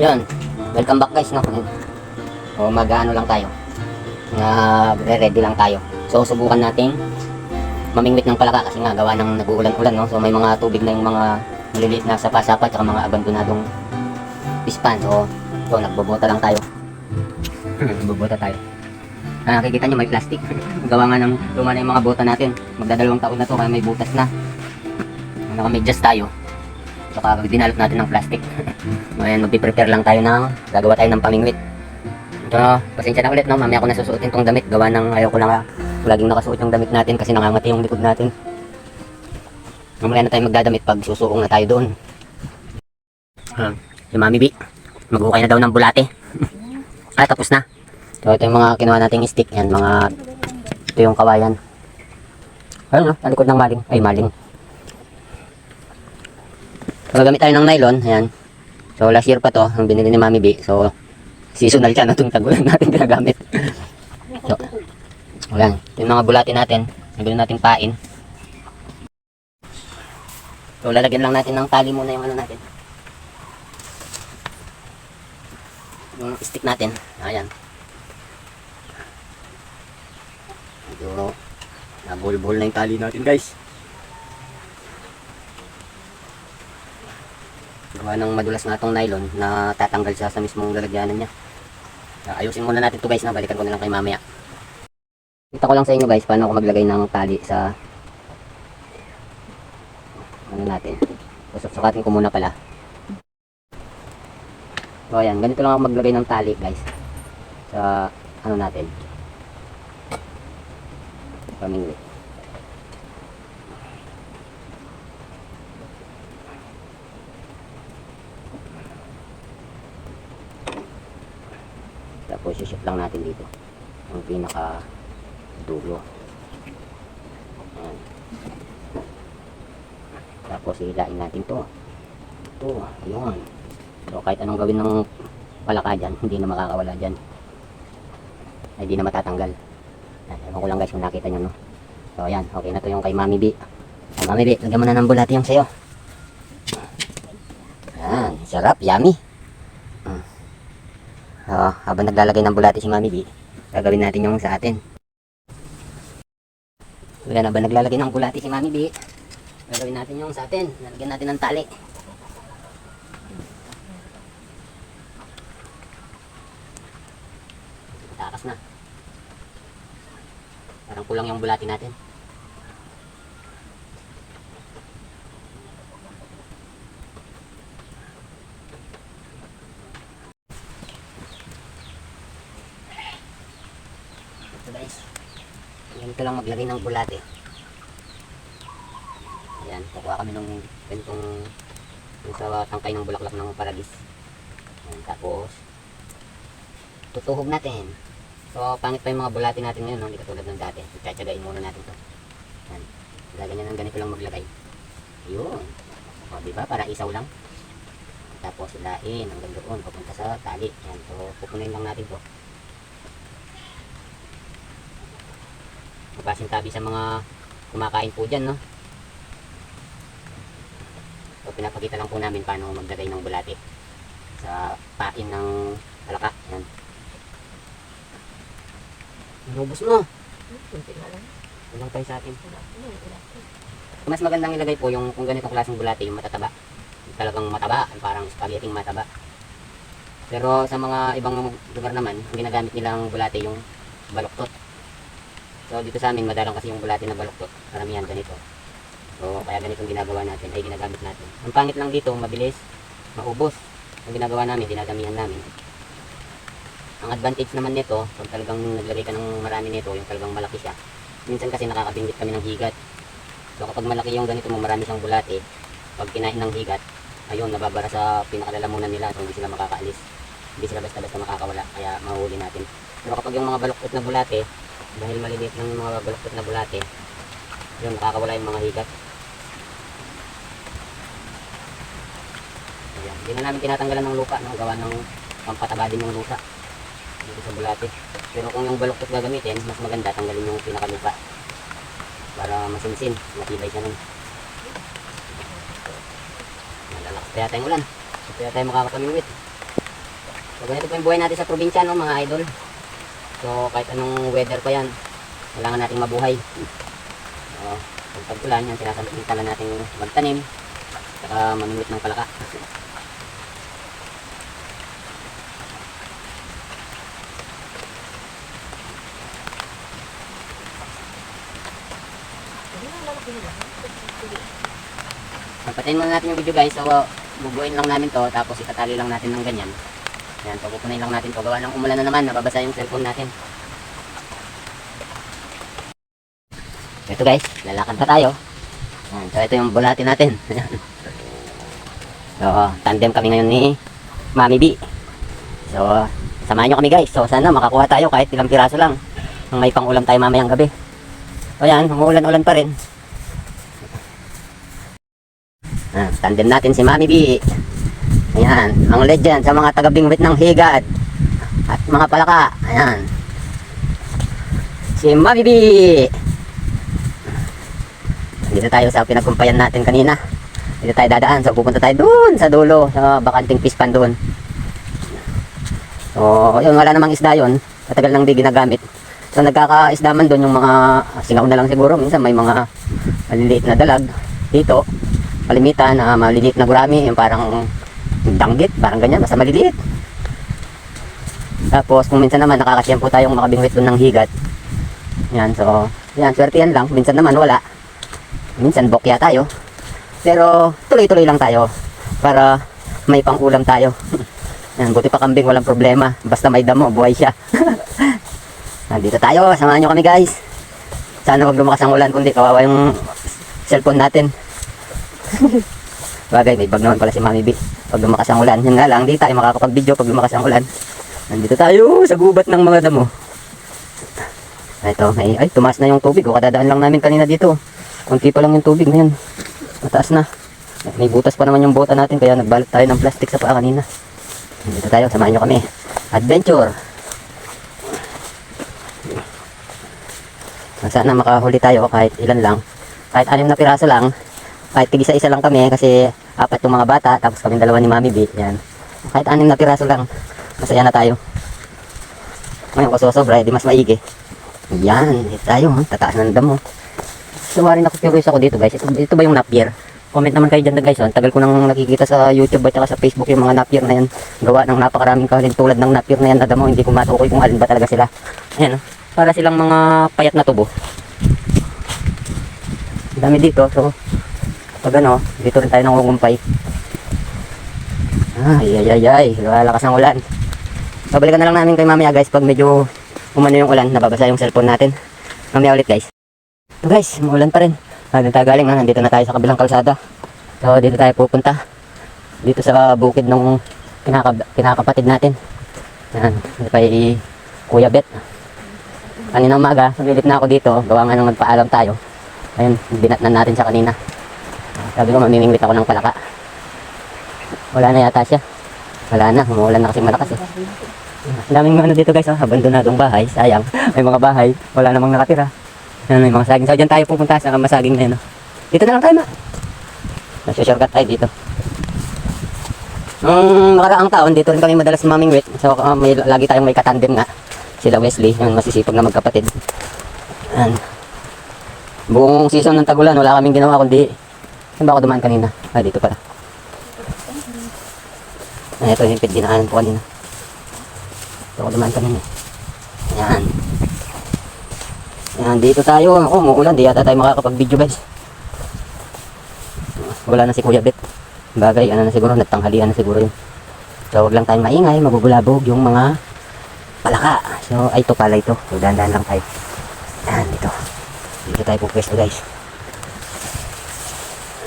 Yun. Welcome back guys, no? O mag-ano lang tayo. Nagre-ready lang tayo. So subukan nating mamingwit ng palaka kasi nga gawa ng nag-uulan-ulan, no? So may mga tubig na yung mga maliliit na sapa-sapa at mga abandonadong pispan. So, so nagbobota lang tayo. nagbobota tayo. Ah, nakikita nyo may plastic. gawa nga ng luma na yung mga bota natin. Magdadalawang taon na to kaya may butas na. Nakamedyas tayo. Saka dinalot natin ng plastic. Ngayon, magpiprepare lang tayo ng gagawa tayo ng pamingwit. So, pasensya na ulit, no? Mamaya ko na susuotin tong damit. Gawa ng ayaw ko lang laging nakasuot yung damit natin kasi nangangati yung likod natin. Mamaya na tayo magdadamit pag susuong na tayo doon. Ah, si Mami B, maghukay na daw ng bulate. ah, tapos na. So, ito yung mga kinuha nating stick. Yan, mga... Ito yung kawayan. Ayun, no? Talikod ng maling. Ay, maling. Gagamit tayo ng nylon. Ayan. So, last year pa to. Ang binili ni Mami B. So, seasonal siya na itong tagulan natin ginagamit. So, ayan. Yung mga bulati natin. Nagawin natin pain. So, lalagyan lang natin ng tali muna yung ano natin. Yung stick natin. Ayan. Medyo nabulbul na yung tali natin guys. Gawa ng madulas nga itong nylon na tatanggal siya sa mismong lalagyanan niya. Ah, Ayusin muna natin to guys na balikan ko na lang kay mamaya. Kita ko lang sa inyo guys paano ako maglagay ng tali sa ano natin. Susuk-sukatin ko muna pala. So ayan, ganito lang ako maglagay ng tali guys. Sa ano natin. Pamingwit. Shoot lang natin dito. Ang pinaka dulo. Ayan. Tapos hilain natin to. Ito, ayun. So kahit anong gawin ng palaka dyan, hindi na makakawala dyan. Ay, hindi na matatanggal. Ayan, ko lang guys kung nakita nyo, no? So ayan, okay na to yung kay Mami B. Ay, Mami B, lagyan mo na ng bulati yung sayo. Ayan, sarap, yummy. Habang naglalagay ng bulati si Mami B, gagawin natin yung sa atin. Wala na naglalagay ng bulati si Mami B? Gagawin natin yung sa atin. Nalagyan natin ng tali. Takas na. Parang kulang yung bulati natin. Ito guys. Ganito lang maglagay ng bulate. Ayan, kukuha kami ng yung sa tangkay ng bulaklak ng paragis. Ayan, tapos tutuhog natin. So, pangit pa yung mga bulati natin ngayon, no? hindi katulad ng dati. Tsatsagain muna natin to. Ayan. Gaganyan ng ganito lang maglagay. Yun. O, di ba? Para isaw lang. Tapos, ilain hanggang doon, papunta sa tali. Ayan. So, pupunin lang natin to. Mapasin tabi sa mga kumakain po dyan, no? So, pinapakita lang po namin paano maglagay ng bulati sa pain ng palaka. Yan. Inubos mo. Kunti lang. Ilang tayo sa atin. Mas magandang ilagay po yung kung ganitong klaseng bulati, yung matataba. Talagang mataba, parang spaghetti mataba. Pero sa mga ibang lugar naman, ginagamit nilang bulati yung baluktot. So dito sa amin, madalang kasi yung bulati na baluktot. Karamihan ganito. So kaya ganitong ginagawa natin, ay ginagamit natin. Ang pangit lang dito, mabilis, maubos. Ang ginagawa namin, dinadamihan namin. Ang advantage naman nito, pag talagang naglagay ka ng marami nito, yung talagang malaki siya, minsan kasi nakakabingit kami ng higat. So kapag malaki yung ganito mo, marami siyang bulate, pag kinain ng higat, ayun, nababara sa pinakalalamunan nila, so hindi sila makakaalis. Hindi sila basta-basta makakawala, kaya mahuli natin. Pero kapag yung mga baluktot na bulate, dahil maliliit lang yung mga baluktot na bulate, yun, nakakawala yung mga higat. Ayan, hindi na namin tinatanggalan ng lupa, no? gawa ng pampataba din yung lupa dito sa bulate. Pero kung yung baluktot gagamitin, mas maganda tanggalin yung pinakalupa para masinsin, matibay siya nun. Malalakas kaya tayong ulan. Kaya tayo makakapamingwit. So, ganito po yung buhay natin sa probinsya, no, mga idol. So, kahit anong weather pa yan, kailangan nating mabuhay. So, pag tag-ulan, yan, sinasampitan natin magtanim, saka mamimit ng palaka. Patayin muna natin yung video guys. So, bubuin lang namin to, tapos itatali lang natin ng ganyan. Yan, so pupunin lang natin to. Gawa ng umulan na naman, nababasa yung cellphone natin. Ito guys, lalakad pa tayo. Yan, so ito yung bulati natin. so, tandem kami ngayon ni Mami B. So, samahan nyo kami guys. So, sana makakuha tayo kahit ilang piraso lang. May pang-ulam tayo mamayang gabi. So, yan, umuulan-ulan pa rin. Ah, tandem natin si Mami B. Ayan, ang legend sa mga taga-bingwit ng higad at mga palaka. Ayan. Si Mami B. Dito tayo sa pinagkumpayan natin kanina. Dito tayo dadaan. So, pupunta tayo doon sa dulo. Sa bakanting pispan doon. So, yun, wala namang isda yun. Matagal nang di ginagamit. So, nagkakaisda man doon yung mga singaw na lang siguro. Minsan may mga maliliit na dalag dito. Kalimitan na maliliit na gurami. Yung parang danggit, parang ganyan. Basta maliliit. Tapos, kung minsan naman nakakasiyam po tayong makabingwit doon ng higat. Yan, so, yan, swerte yan lang. Minsan naman wala. Minsan bokya tayo. Pero tuloy-tuloy lang tayo para may pang-ulam tayo. Yan, buti pa kambing walang problema. Basta may damo, buhay siya. Nandito tayo, samahan nyo kami guys. Sana wag lumakas ang ulan, kundi kawawa yung cellphone natin. Bagay, may bag naman pala si Mami B. Pag lumakas ang ulan, yun nga lang, di tayo makakapag-video pag lumakas ang ulan. Nandito tayo sa gubat ng mga damo. Ito, may, ay, tumaas na yung tubig. O, kadadaan lang namin kanina dito. Kunti pa lang yung tubig ngayon. Mataas na. May butas pa naman yung bota natin kaya nagbalot tayo ng plastic sa paa kanina. Dito tayo, samahan nyo kami. Adventure! Sana makahuli tayo kahit ilan lang. Kahit anim na piraso lang. Kahit tigisa-isa lang kami kasi apat yung mga bata tapos kami dalawa ni Mami B. Yan. Kahit anim na piraso lang. Masaya na tayo. Ngayon kung sosobra, di mas maigi. Yan, dito tayo. ha. Tataas ng damo. So, warin ako curious ako dito guys. Ito, ito ba yung napier? Comment naman kayo dyan na guys. Ang tagal ko nang nakikita sa YouTube at sa Facebook yung mga napier na yan. Gawa ng napakaraming kahalin tulad ng napier na yan na damo. Hindi ko matukoy kung alin ba talaga sila. Ayan. Para silang mga payat na tubo. Dami dito. So, pag ano, dito rin tayo nangungumpay. Ay, ay, ay, ay. Lalakas ng ulan. Babalikan na lang namin kay mamaya guys pag medyo umano yung ulan. Nababasa yung cellphone natin. Mamaya ulit guys. So guys, maulan pa rin. Ah, doon tayo galing na. Nandito na tayo sa kabilang kalsada. So dito tayo pupunta. Dito sa bukid ng kinaka, kinakapatid natin. Yan. Dito kay Kuya Bet. Kanina umaga, sumilip na ako dito. Gawa nga nung nagpaalam tayo. Ayun, binatnan natin siya kanina. Sabi ko, mamimingwit ako ng palaka. Wala na yata siya. Wala na, umuulan na kasi malakas eh. Ang daming ano dito guys, oh, abandonadong bahay, sayang. May mga bahay, wala namang nakatira. Yan, may mga saging. So, dyan tayo pupunta sa masaging na yun. oh. Dito na lang tayo, ma. Nasa-shortcut tayo dito. Nung nakaraang taon, dito rin kami madalas mamingwit. So, uh, may, lagi tayong may katandem nga. Sila Wesley, yung masisipag na magkapatid. Yan. Buong season ng tagulan, wala kaming ginawa kundi saan ba ako dumaan kanina? Ah, dito pala. Ah, ito yung dinaanan ko kanina. Ito ako dumaan kanina. Yan. Yan, dito tayo. Ako, umuulan. Di yata tayo makakapag-video guys. Wala na si Kuya Bet. Bagay, ano na siguro, nagtanghalian na siguro yun. So, huwag lang tayong maingay. Magugulabog yung mga palaka. So, ay, ito pala ito. So, dahan-dahan lang tayo. Yan, dito. Dito tayo pupwesto guys.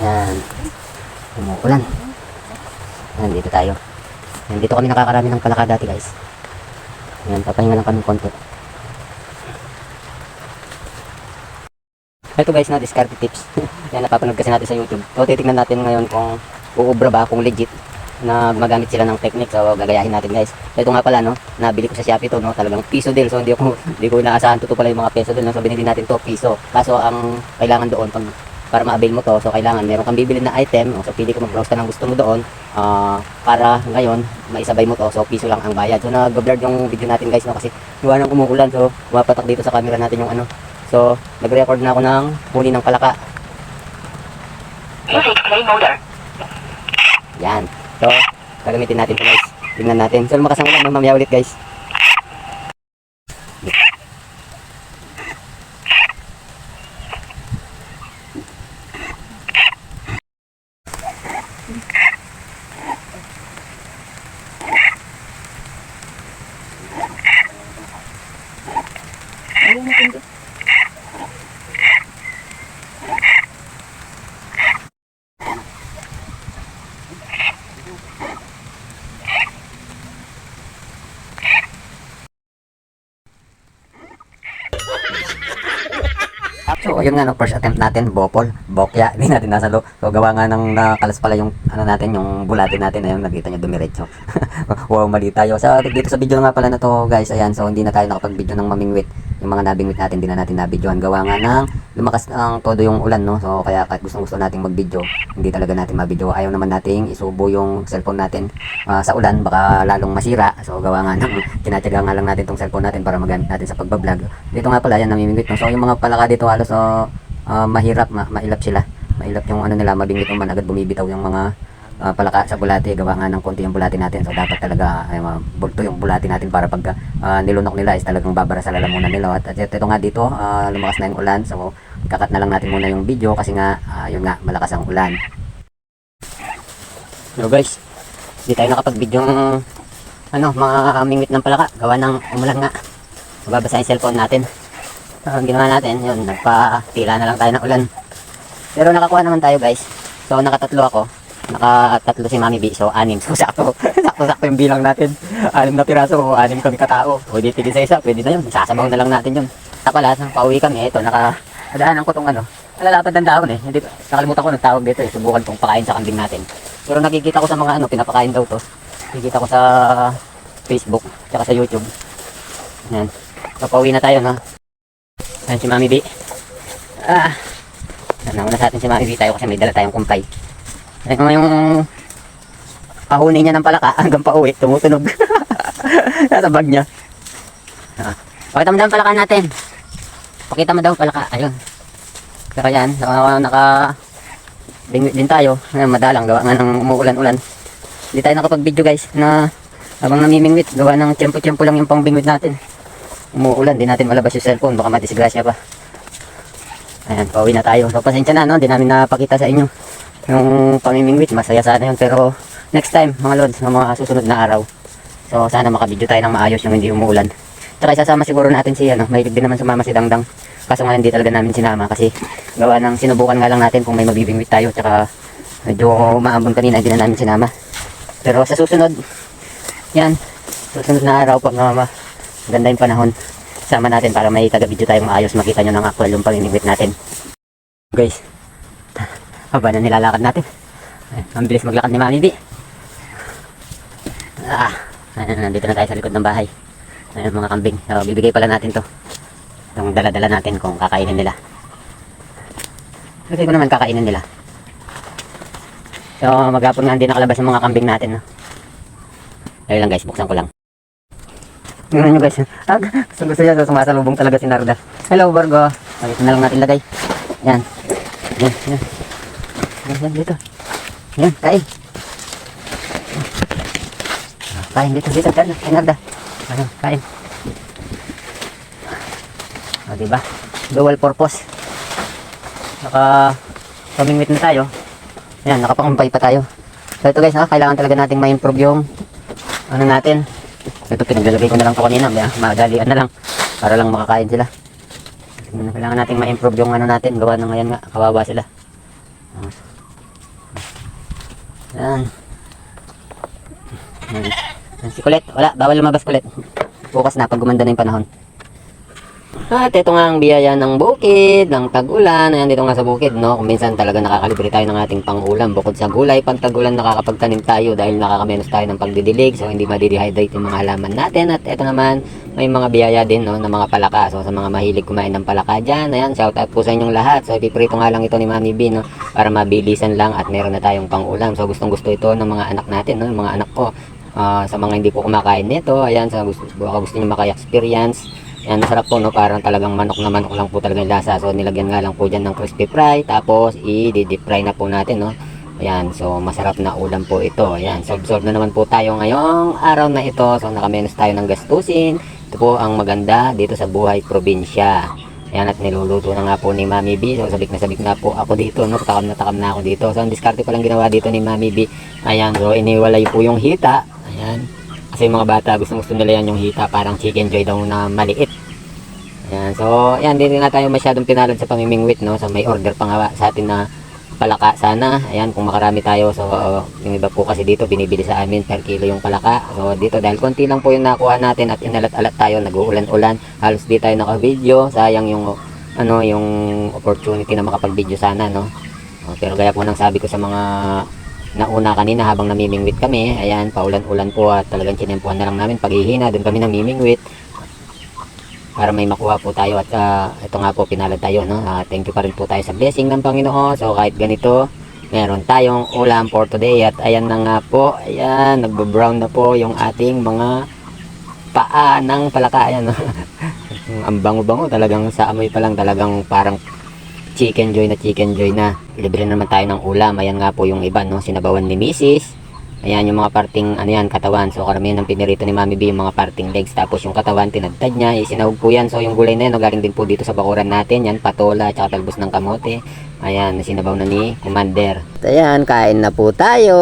Yan. Umuulan. Yan, dito tayo. Yan, dito kami nakakarami ng palaka dati guys. Yan, papahinga lang kami konti. Ito guys na discard tips. Yan, napapanood kasi natin sa YouTube. So, titignan natin ngayon kung uubra ba, kung legit na magamit sila ng technique. So, gagayahin natin guys. Ito nga pala, no, nabili ko sa Shopee to, no, talagang piso deal. So, hindi ako, hindi ko inaasahan to, to pala yung mga peso deal. No? So, binili natin to, piso. Kaso, ang kailangan doon, pag para ma-avail mo to. So, kailangan meron kang bibili na item. So, pili ka mag-browse ka ng gusto mo doon. ah, para ngayon, maisabay mo to. So, piso lang ang bayad. So, nag-blurred yung video natin guys, no? Kasi gawa ng umuulan. So, pumapatak dito sa camera natin yung ano. So, nag-record na ako ng huli ng palaka. Music play mode. Yan. So, gagamitin natin to guys. Tingnan natin. So, lumakas ang ulan. no? Mamaya ulit guys. So, yun nga, no, first attempt natin, bopol, bokya, hindi natin nasalo. So, gawa nga ng nakalas pala yung, ano natin, yung bulate natin, ayun, nakita nyo dumiretso. wow, mali tayo. So, dito sa video nga pala na to, guys, ayan, so, hindi na tayo nakapag-video ng mamingwit. Yung mga nabingwit natin, hindi na natin nabidyohan. Gawa nga ng lumakas ang todo yung ulan, no? So, kaya kahit gustong gusto nating mag-video, hindi talaga natin mabidyo. Ayaw naman nating isubo yung cellphone natin ah, sa ulan, baka lalong masira. So, gawa nga ng, tinatyaga nga lang natin tong cellphone natin para magamit natin sa pagbablog. Dito nga pala, yan, namimingwit, no? So, yung mga palaka dito, halos, so, ah, mahirap, ma- mailap sila. Mailap yung ano nila, mabingwit naman, agad bumibitaw yung mga ah, palaka sa bulate, gawa nga ng konti yung bulate natin. So, dapat talaga, ay, uh, bulto yung bulate natin para pag ah, nilunok nila is talagang babara sa lalamunan nila. At, at ito nga dito, ah, lumakas na yung ulan. So, ikakat na lang natin muna yung video kasi nga, ah, yun nga, malakas ang ulan. So guys, hindi tayo nakapag-video ng ano, mga mingwit ng palaka. Gawa ng umulan nga. Mababasa yung cellphone natin. Ang ginawa natin, yun, nagpa-tila na lang tayo ng ulan. Pero nakakuha naman tayo guys. So, nakatatlo ako. Nakatatlo si Mami B. So, anim. So, sakto. Sakto-sakto yung bilang natin. Anim na piraso. O, anim kami katao. Pwede tigil sa isa. Pwede na yun. Sasabaw na lang natin yun. Sa pala, nang pauwi kami. Ito, naka... Nadaanan ko tong ano. Nalalapad ng dahon eh. Hindi, nakalimutan ko ng tawag dito eh. Subukan tong pakain sa kambing natin. Pero nakikita ko sa mga ano, pinapakain daw to. Nakikita ko sa Facebook, tsaka sa YouTube. Yan. So, pauwi na tayo, no? Ayan si Mami B. Ah. Nauna sa atin si Mami B tayo kasi may dala tayong kumpay. Naman yung pahuni niya ng palaka hanggang pauwi, tumutunog. Nasa bag niya. Ah. Pakita mo daw palaka natin. Pakita mo daw palaka. Ayun. Kaya yan, naka, naka bingwit din tayo. Ayan, madalang gawa nga ng umuulan-ulan. Hindi tayo nakapag-video guys na habang namimingwit, gawa ng tiyempo-tiyempo lang yung pangbingwit natin. Umuulan, di natin malabas yung cellphone, baka madisgrasya pa. Ayan, pauwi na tayo. So, pasensya na, no? Di namin napakita sa inyo yung pamimingwit. Masaya sana yun. Pero, next time, mga lods, ng mga susunod na araw. So, sana makabidyo tayo ng maayos yung hindi umuulan. Tsaka isasama siguro natin si, ano, mahilig din naman sumama si Dangdang. Kaso nga hindi talaga namin sinama kasi gawa ng sinubukan nga lang natin kung may mabibingwit tayo. Tsaka, medyo maambon kanina, hindi na namin sinama. Pero sa susunod, yan, susunod na araw pag uh, ganda yung panahon, sama natin para may taga-video tayong maayos makita nyo ng actual yung pamimigwit natin. Guys, haba na nilalakad natin. Ay, ang bilis maglakad ni Mami B. Ah, nandito na tayo sa likod ng bahay. Ayun mga kambing. So, bibigay pala natin to. Itong dala-dala natin kung kakainin nila. Kasi ko naman kakainin nila. So, maghapon nga hindi nakalabas yung mga kambing natin. No? Ayun lang guys, buksan ko lang. Tingnan nyo guys. Ah, gusto gusto niya, sumasalubong talaga si Narda. Hello, Borgo. Okay, ito na lang natin lagay. Yan. Yan, yan. Yan, yan, dito. Yan, kain. Ah, Kain dito, dito, dito. Kay Narda. Ano, kain. O, diba? Dual purpose. Naka, pamingwit na tayo. Ayan, nakapakumpay pa tayo. So ito guys, ha, kailangan talaga nating ma-improve yung ano natin. Ito pinaglalagay ko na lang to kanina, madalian na lang para lang makakain sila. Kailangan nating ma-improve yung ano natin, gawa na ngayon nga, kawawa sila. Yan. Yan. Yan, Si Kulit, wala, bawal lumabas Kulit. Bukas na pag gumanda na yung panahon. At ito nga ang biyaya ng bukid, ng tag-ulan. Ayan, dito nga sa bukid, no? Kung minsan talaga nakakalibre tayo ng ating pang-ulam. Bukod sa gulay, pag tag-ulan nakakapagtanim tayo dahil nakakamenos tayo ng pagdidilig. So, hindi madidehydrate yung mga halaman natin. At ito naman, may mga biyaya din, no? Ng mga palaka. So, sa mga mahilig kumain ng palaka dyan, ayan, shout out po sa inyong lahat. So, ipiprito nga lang ito ni Mami B, no? Para mabilisan lang at meron na tayong pang-ulam. So, gustong gusto ito ng mga anak natin, no? Yung mga anak ko. Ah, sa mga hindi po kumakain nito, ayan, sa gusto, baka gusto nyo maka-experience. Yan, masarap po, no? Parang talagang manok na manok lang po talaga yung lasa. So, nilagyan nga lang po dyan ng crispy fry. Tapos, i-deep fry na po natin, no? Ayan, so masarap na ulam po ito. Ayan, solve-solve na naman po tayo ngayong araw na ito. So, nakamenos tayo ng gastusin. Ito po ang maganda dito sa buhay probinsya. Ayan, at niluluto na nga po ni Mami B. So, sabik na sabik na po ako dito, no? Takam na takam na ako dito. So, ang diskarte pa lang ginawa dito ni Mami B. Ayan, so iniwalay po yung hita. Ayan. Kasi yung mga bata, gusto gusto nila yan yung hita. Parang chicken joy daw na maliit. Ayan, so, ayan, hindi nga tayo masyadong pinalad sa pamimingwit, no? So, may order pa nga sa atin na palaka sana. Ayan, kung makarami tayo. So, uh, yung iba po kasi dito, binibili sa amin per kilo yung palaka. So, dito, dahil konti lang po yung nakuha natin at inalat-alat tayo, nag-uulan-ulan. Halos di tayo naka-video. Sayang yung, ano, yung opportunity na makapag-video sana, no? Oh, pero gaya po ng sabi ko sa mga nauna kanina habang namimingwit kami, ayan, paulan-ulan po at talagang chinempuhan na lang namin. Paghihina, doon kami namimingwit. Para may makuha po tayo at ah, ito nga po pinalad tayo no? Ah, thank you pa rin po tayo sa blessing ng Panginoon. So kahit ganito meron tayong ulam for today. At ayan na nga po ayan nagbo-brown na po yung ating mga paa ng palaka. Ayan no? ang bango-bango talagang sa amoy pa lang talagang parang chicken joy na chicken joy na libre na naman tayo ng ulam ayan nga po yung iba no sinabawan ni Mrs. Ayan yung mga parting ano yan, katawan. So karamihan ng pinirito ni Mami B yung mga parting legs. Tapos yung katawan, tinadtad niya. Isinahog po yan. So yung gulay na yan, no, galing din po dito sa bakuran natin. Yan, patola, tsaka talbos ng kamote. Ayan, sinabaw na ni Commander. Ayan, kain na po tayo.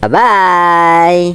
Bye-bye!